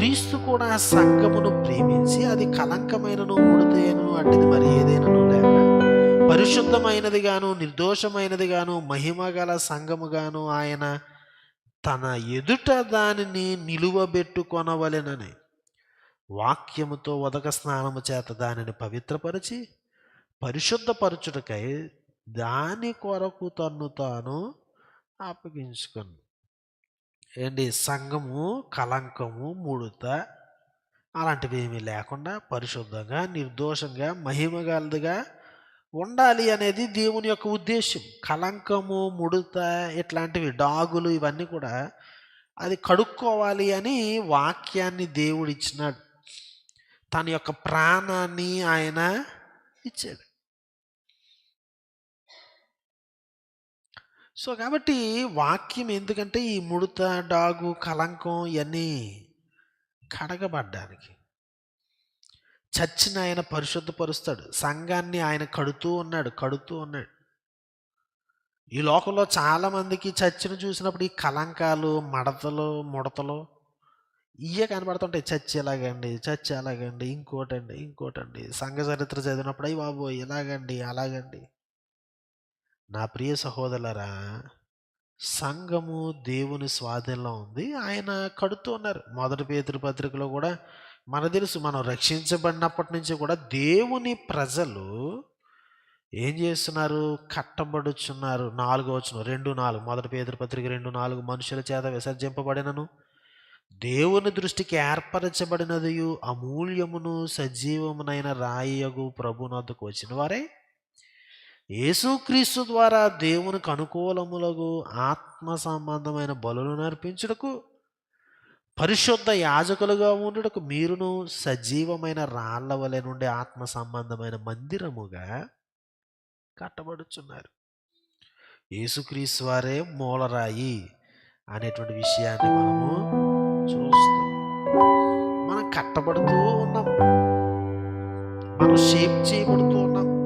క్రీస్తు కూడా సంఘమును ప్రేమించి అది కలంకమైనను ముడతయను అట్టిది మరి ఏదైనను లేక. పరిశుద్ధమైనదిగాను నిర్దోషమైనదిగాను మహిమగల సంఘముగాను మహిమ గల ఆయన తన ఎదుట దానిని నిలువబెట్టుకొనవలెనని వాక్యముతో ఉదక స్నానము చేత దానిని పవిత్రపరిచి పరిశుద్ధపరచుటకై దాని కొరకు తన్ను తాను అప్పగించుకొను ఏంటి? సంఘము కలంకము ముడత అలాంటివి ఏమీ లేకుండా పరిశుద్ధంగా నిర్దోషంగా మహిమగలదిగా ఉండాలి అనేది దేవుని యొక్క ఉద్దేశం కలంకము ముడత ఇట్లాంటివి డాగులు ఇవన్నీ కూడా అది కడుక్కోవాలి అని వాక్యాన్ని దేవుడు ఇచ్చినాడు. తన యొక్క ప్రాణాన్ని ఆయన ఇచ్చాడు. సో కాబట్టి వాక్యం ఎందుకంటే ఈ ముడత డాగు కలంకం ఇవన్నీ కడగబడ్డానికి. చర్చిని ఆయన పరిశుద్ధపరుస్తాడు. సంఘాన్ని ఆయన కడుతూ ఉన్నాడు కడుతూ ఉన్నాడు. ఈ లోకంలో చాలామందికి చర్చిని చూసినప్పుడు ఈ కలంకాలు మడతలు ముడతలు ఇవే కనబడుతుంటాయి. చర్చి ఎలాగండి చర్చి ఎలాగండి ఇంకోటండి ఇంకోటండి. సంఘ చరిత్ర చదివినప్పుడు అయ్యి బాబు ఇలాగండి అలాగండి. నా ప్రియ సహోదరులరా సంఘము దేవుని స్వాధీనంలో ఉంది. ఆయన కడుతూ ఉన్నారు. మొదటి పేతురు పత్రికలో కూడా మన తెలుసు మనం రక్షించబడినప్పటి నుంచి కూడా దేవుని ప్రజలు ఏం చేస్తున్నారు? కట్టబడుచున్నారు. నాలుగో వచ్చిన రెండు నాలుగు. మొదటి పేదరి పత్రిక రెండు నాలుగు. మనుషుల చేత విసర్జింపబడినను. దేవుని దృష్టికి ఏర్పరచబడినది అమూల్యమును సజీవమునైన రాయగు ప్రభునద్దకు వచ్చిన వారే. యేసుక్రీస్తు ద్వారా దేవునికి అనుకూలములకు ఆత్మ సంబంధమైన బలులను నర్పించుటకు పరిశుద్ధ యాజకులుగా ఉండుటకు మీరును సజీవమైన రాళ్ళ వలె నుండి ఆత్మ సంబంధమైన మందిరముగా కట్టబడుచున్నారు. యేసుక్రీస్తు వారే మూలరాయి అనేటువంటి విషయాన్ని మనము చూస్తాం. మనం కట్టబడుతూ ఉన్నాం. మనం షేప్ చేయబడుతూ ఉన్నాం.